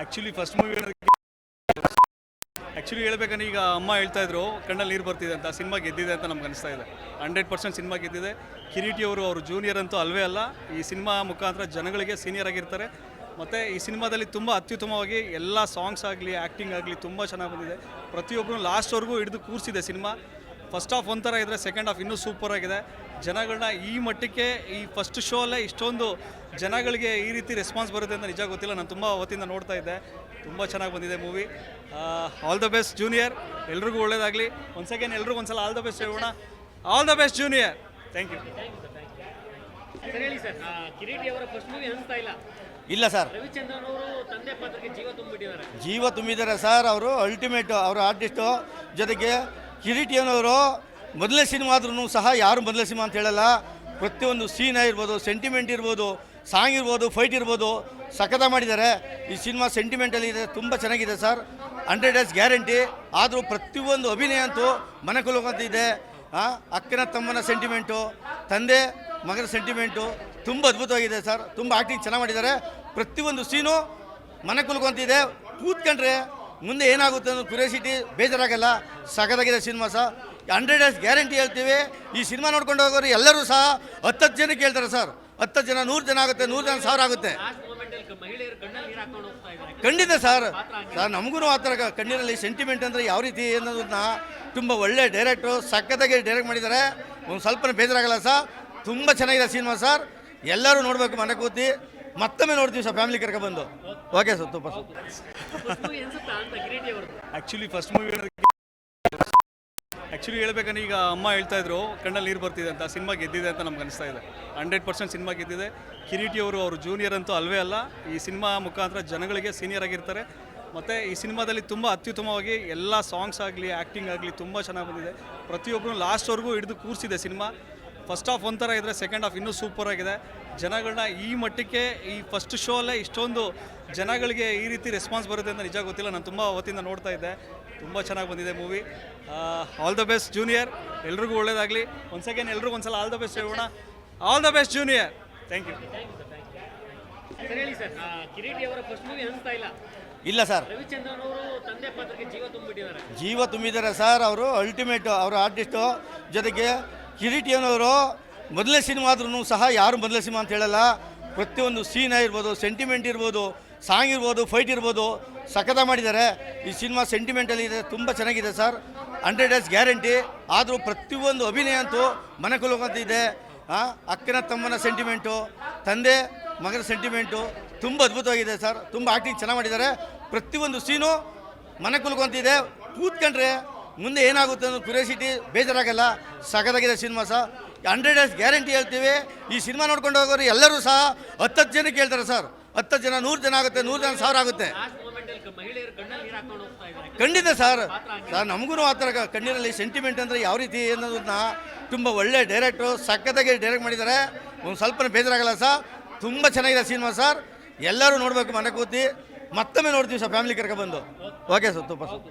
Actually first movie actually ಹೇಳ್ಬೇಕಂದ್ರೆ ಈಗ ಅಮ್ಮ ಹೇಳ್ತಾ ಇದ್ರು, ಕಣ್ಣಲ್ಲಿ ನೀರು ಬರ್ತಿದೆ ಅಂತ, ಸಿನಿಮಾ ಗೆದ್ದಿದೆ ಅಂತ ನಮ್ಗೆ ಅನಿಸ್ತಾ ಇದೆ. ಹಂಡ್ರೆಡ್ ಪರ್ಸೆಂಟ್ ಸಿನಿಮಾ ಗೆದ್ದಿದೆ. ಕಿರೀಟಿ ಅವರು ಅವರು ಜೂನಿಯರ್ ಅಂತೂ ಅಲ್ವೇ ಅಲ್ಲ. ಈ ಸಿನಿಮಾ ಮುಖಾಂತರ ಜನಗಳಿಗೆ ಸೀನಿಯರ್ ಆಗಿರ್ತಾರೆ. ಮತ್ತು ಈ ಸಿನಿಮಾದಲ್ಲಿ ತುಂಬ ಅತ್ಯುತ್ತಮವಾಗಿ ಎಲ್ಲ ಸಾಂಗ್ಸ್ ಆಗಲಿ ಆ್ಯಕ್ಟಿಂಗ್ ಆಗಲಿ ತುಂಬ ಚೆನ್ನಾಗಿ ಬಂದಿದೆ. ಪ್ರತಿಯೊಬ್ಬರು ಲಾಸ್ಟ್ವರೆಗೂ ಹಿಡಿದು ಕೂರಿಸಿದೆ ಸಿನಿಮಾ. ಫಸ್ಟ್ ಹಾಫ್ ಒಂಥರ ಇದ್ದರೆ ಸೆಕೆಂಡ್ ಹಾಫ್ ಇನ್ನೂ ಸೂಪರ್ ಆಗಿದೆ. ಜನಗಳನ್ನ ಈ ಮಟ್ಟಕ್ಕೆ ಈ ಫಸ್ಟ್ ಶೋ ಅಲ್ಲೇ ಇಷ್ಟೊಂದು ಜನಗಳಿಗೆ ಈ ರೀತಿ ರೆಸ್ಪಾನ್ಸ್ ಬರುತ್ತೆ ಅಂತ ನಿಜ ಗೊತ್ತಿಲ್ಲ. ನಾನು ತುಂಬ ಅವತ್ತಿಂದ ನೋಡ್ತಾ ಇದ್ದೆ. ತುಂಬ ಚೆನ್ನಾಗಿ ಬಂದಿದೆ movie all the best junior ಎಲ್ರಿಗೂ ಒಳ್ಳೇದಾಗಲಿ. ಒಂದು ಸೆಕೆಂಡ್ ಎಲ್ರಿಗೂ ಒಂದ್ಸಲ ಆಲ್ ದ ಬೆಸ್ಟ್ ಹೇಳೋಣ. All the best junior thank you sir ಹೇಳಿ ಸರ್. ಕಿರೀಟಿ ಅವರ ಫಸ್ಟ್ ಮೂವಿ ಅನಿಸ್ತಾ ಇಲ್ಲ. ಇಲ್ಲ ಸರ್. ರವಿಚಂದ್ರನ್ ತಂದೆ ಪಾತ್ರಕ್ಕೆ ಜೀವ ತುಂಬಿಟ್ಟಿದ್ದಾರೆ. ಜೀವ ತುಂಬಿದ್ದಾರೆ ಸರ್ ಅವರು. ಅಲ್ಟಿಮೇಟ್ ಅವರು ಆರ್ಟಿಸ್ಟು ಜೊತೆಗೆ ಕಿರೀಟಿಯನವರು ಮೊದಲನೇ ಸಿನಿಮಾ ಆದ್ರೂ ಸಹ ಯಾರು ಮೊದಲನೇ ಸಿನಿಮಾ ಅಂತ ಹೇಳಲ್ಲ. ಪ್ರತಿಯೊಂದು ಸೀನ್ ಇರ್ಬೋದು ಸೆಂಟಿಮೆಂಟ್ ಇರ್ಬೋದು ಸಾಂಗ್ ಇರ್ಬೋದು ಫೈಟ್ ಇರ್ಬೋದು ಸಖತ ಮಾಡಿದ್ದಾರೆ. ಈ ಸಿನಿಮಾ ಸೆಂಟಿಮೆಂಟಲ್ಲಿ ಇದೆ ತುಂಬ ಚೆನ್ನಾಗಿದೆ ಸರ್. ಹಂಡ್ರೆಡ್ ಡೇಸ್ ಗ್ಯಾರಂಟಿ ಆದರೂ ಪ್ರತಿಯೊಂದು ಅಭಿನಯ ಅಂತೂ ಮನೆ ಆ, ಅಕ್ಕನ ತಮ್ಮನ ಸೆಂಟಿಮೆಂಟು ತಂದೆ ಮಗನ ಸೆಂಟಿಮೆಂಟು ತುಂಬ ಅದ್ಭುತವಾಗಿದೆ ಸರ್. ತುಂಬ ಆ್ಯಕ್ಟಿಂಗ್ ಚೆನ್ನಾಗಿ ಮಾಡಿದ್ದಾರೆ. ಪ್ರತಿಯೊಂದು ಸೀನು ಮನೆ ಕುಲ್ಕೊಂತಿದೆ ಕೂತ್ಕೊಂಡ್ರೆ ಮುಂದೆ ಏನಾಗುತ್ತೆ ಅನ್ನೋ ಕ್ಯೂರಿಯಾಸಿಟಿ ಬೇಜಾರಾಗಲ್ಲ. ಸಖತ್ತಾಗಿದೆ ಸಿನಿಮಾ ಸಹ. ಹಂಡ್ರೆಡ್ ಡೇಸ್ ಗ್ಯಾರಂಟಿ ಹೇಳ್ತೀವಿ. ಈ ಸಿನಿಮಾ ನೋಡ್ಕೊಂಡು ಹೋಗೋರು ಎಲ್ಲರೂ ಸಹ ಹತ್ತತ್ತು ಜನ ಹೇಳ್ತಾರೆ ಸರ್. ಹತ್ತು ಜನ ನೂರು ಜನ ಆಗುತ್ತೆ ನೂರು ಜನ ಸಾವಿರ ಆಗುತ್ತೆ. ಖಂಡಿತ ಸರ್. ಸರ್ ನಮಗೂ ಆ ಥರ ಕಣ್ಣೀರಲ್ಲಿ ಸೆಂಟಿಮೆಂಟ್ ಅಂದರೆ ಯಾವ ರೀತಿ ಅನ್ನೋದನ್ನ ತುಂಬ ಒಳ್ಳೆ ಡೈರೆಕ್ಟ್ರು ಸಖತ್ತಾಗಿ ಡೈರೆಕ್ಟ್ ಮಾಡಿದ್ದಾರೆ. ಒಂದು ಸ್ವಲ್ಪ ಬೇಜಾರಾಗಲ್ಲ ಸರ್. ತುಂಬ ಚೆನ್ನಾಗಿದೆ ಸಿನಿಮಾ ಸರ್. ಎಲ್ಲರೂ ನೋಡಬೇಕು ಮನೆ ಕೂತಿ ಮತ್ತೊಮ್ಮೆ ನೋಡ್ತೀವಿ ಸರ್ ಫ್ಯಾಮಿಲಿ ಕರ್ಕೊಬಂದು ಓಕೆ ಸರ್ ತುಂಬ super actually first movie actually ಹೇಳ್ಬೇಕಂದ್ರೆ ಈಗ ಅಮ್ಮ ಹೇಳ್ತಾ ಇದ್ರು ಕಣ್ಣಲ್ಲಿ ನೀರು ಬರ್ತಿದೆ ಅಂತ ಸಿನಿಮಾ ಗೆದ್ದಿದೆ ಅಂತ ನಮ್ಗೆ ಅನಿಸ್ತಾ ಇದೆ. ಹಂಡ್ರೆಡ್ ಪರ್ಸೆಂಟ್ ಸಿನಿಮಾ ಗೆದ್ದಿದೆ. ಕಿರೀಟಿ ಅವರು ಅವರು ಜೂನಿಯರ್ ಅಂತೂ ಅಲ್ವೇ ಅಲ್ಲ. ಈ ಸಿನಿಮಾ ಮುಖಾಂತರ ಜನಗಳಿಗೆ ಸೀನಿಯರ್ ಆಗಿರ್ತಾರೆ. ಮತ್ತು ಈ ಸಿನಿಮಾದಲ್ಲಿ ತುಂಬ ಅತ್ಯುತ್ತಮವಾಗಿ ಎಲ್ಲ ಸಾಂಗ್ಸ್ ಆಗಲಿ ಆ್ಯಕ್ಟಿಂಗ್ ಆಗಲಿ ತುಂಬ ಚೆನ್ನಾಗಿ ಬಂದಿದೆ. ಪ್ರತಿಯೊಬ್ಬರು ಲಾಸ್ಟ್ವರೆಗೂ ಹಿಡಿದು ಕೂರಿಸಿದೆ ಸಿನಿಮಾ ಫಸ್ಟ್ ಹಾಫ್ ಒಂಥರ ಇದ್ದರೆ ಸೆಕೆಂಡ್ ಹಾಫ್ ಇನ್ನೂ ಸೂಪರ್ ಆಗಿದೆ. ಜನಗಳನ್ನ ಈ ಮಟ್ಟಕ್ಕೆ ಈ ಫಸ್ಟ್ ಶೋ ಅಲ್ಲೇ ಇಷ್ಟೊಂದು ಜನಗಳಿಗೆ ಈ ರೀತಿ ರೆಸ್ಪಾನ್ಸ್ ಬರುತ್ತೆ ಅಂತ ನಿಜ ಗೊತ್ತಿಲ್ಲ. ನಾನು ತುಂಬ ಅವತ್ತಿಂದ ನೋಡ್ತಾ ಇದ್ದೆ. ತುಂಬ ಚೆನ್ನಾಗಿ ಬಂದಿದೆ movie all the best junior ಎಲ್ರಿಗೂ ಒಳ್ಳೇದಾಗಲಿ. ಒಂದು ಸೆಕೆಂಡ್ ಎಲ್ರಿಗೂ ಒಂದ್ಸಲ ಆಲ್ ದ ಬೆಸ್ಟ್ ಹೇಳೋಣ all the best junior thank you sir ಹೇಳಿ ಸರ್. ಕಿರೀಟಿ ಅವರ ಫಸ್ಟ್ ಮೂವಿ ಅನಿಸ್ತಾ ಇಲ್ಲ. ಇಲ್ಲ ಸರ್. ರವಿಚಂದ್ರನ್ ತಂದೆ ಪಾತ್ರಕ್ಕೆ ಜೀವ ತುಂಬಿಟ್ಟಿದ್ದಾರೆ. ಜೀವ ತುಂಬಿದ್ದಾರೆ ಸರ್. ಅವರು ಅಲ್ಟಿಮೇಟ್ ಅವರು ಆರ್ಟಿಸ್ಟು ಜೊತೆಗೆ ಕಿರೀಟಿಯನವರು ಮೊದಲನೇ ಸಿನಿಮಾ ಆದ್ರೂ ಸಹ ಯಾರು ಮೊದಲನೇ ಸಿನಿಮಾ ಅಂತ ಹೇಳಲ್ಲ. ಪ್ರತಿಯೊಂದು ಸೀನ್ ಆಗಿರ್ಬೋದು ಸೆಂಟಿಮೆಂಟ್ ಇರ್ಬೋದು ಸಾಂಗ್ ಇರ್ಬೋದು ಫೈಟ್ ಇರ್ಬೋದು ಸಖತ ಮಾಡಿದ್ದಾರೆ. ಈ ಸಿನಿಮಾ ಸೆಂಟಿಮೆಂಟಲ್ಲಿ ಇದೆ ತುಂಬ ಚೆನ್ನಾಗಿದೆ ಸರ್. ಹಂಡ್ರೆಡ್ ಡೇಸ್ ಗ್ಯಾರಂಟಿ ಆದರೂ ಪ್ರತಿಯೊಂದು ಅಭಿನಯ ಅಂತೂ ಮನೆ ಆ, ಅಕ್ಕನ ತಮ್ಮನ ಸೆಂಟಿಮೆಂಟು ತಂದೆ ಮಗನ ಸೆಂಟಿಮೆಂಟು ತುಂಬ ಅದ್ಭುತವಾಗಿದೆ ಸರ್. ತುಂಬ ಆ್ಯಕ್ಟಿಂಗ್ ಚೆನ್ನಾಗಿ ಮಾಡಿದ್ದಾರೆ. ಪ್ರತಿಯೊಂದು ಸೀನು ಮನೆ ಕುಲ್ಕೊಂತಿದೆ ಕೂತ್ಕೊಂಡ್ರೆ ಮುಂದೆ ಏನಾಗುತ್ತೆ ಅನ್ನೋ ಕ್ಯೂರಿಯಾಸಿಟಿ ಬೇಜಾರಾಗಲ್ಲ ಸಖತ್ತಾಗಿದೆ ಸಿನಿಮಾ ಸಹ. ಹಂಡ್ರೆಡ್ ಡೇಸ್ ಗ್ಯಾರಂಟಿ ಹೇಳ್ತೀವಿ. ಈ ಸಿನಿಮಾ ನೋಡ್ಕೊಂಡು ಹೋಗೋರು ಎಲ್ಲರೂ ಸಹ ಹತ್ತತ್ತು ಜನಕ್ಕೆ ಹೇಳ್ತಾರೆ ಸರ್. ಹತ್ತು ಜನ, ನೂರು ಜನ ಆಗುತ್ತೆ, ನೂರು ಜನ, ಸಾವಿರ ಆಗುತ್ತೆ. ಖಂಡಿತ ಸರ್. ಸರ್, ನಮಗೂ ಆ ಥರ ಕಣ್ಣಿನಲ್ಲಿ ಸೆಂಟಿಮೆಂಟ್ ಅಂದರೆ ಯಾವ ರೀತಿ ಅನ್ನೋದನ್ನ ತುಂಬ ಒಳ್ಳೆ ಡೈರೆಕ್ಟ್ರು ಸಖತ್ತಾಗಿ ಡೈರೆಕ್ಟ್ ಮಾಡಿದ್ದಾರೆ. ಒಂದು ಸ್ವಲ್ಪ ಬೇಜಾರಾಗಲ್ಲ ಸರ್. ತುಂಬ ಚೆನ್ನಾಗಿದೆ ಸಿನಿಮಾ ಸರ್. ಎಲ್ಲರೂ ನೋಡಬೇಕು ಮನೆ ಕೂತಿ. ಮತ್ತೊಮ್ಮೆ ನೋಡ್ತೀವಿ ಸರ್ ಫ್ಯಾಮಿಲಿ ಕರ್ಕೊಬಂದು ಓಕೆ ಸರ್ ತುಂಬ ಸೂಪರ್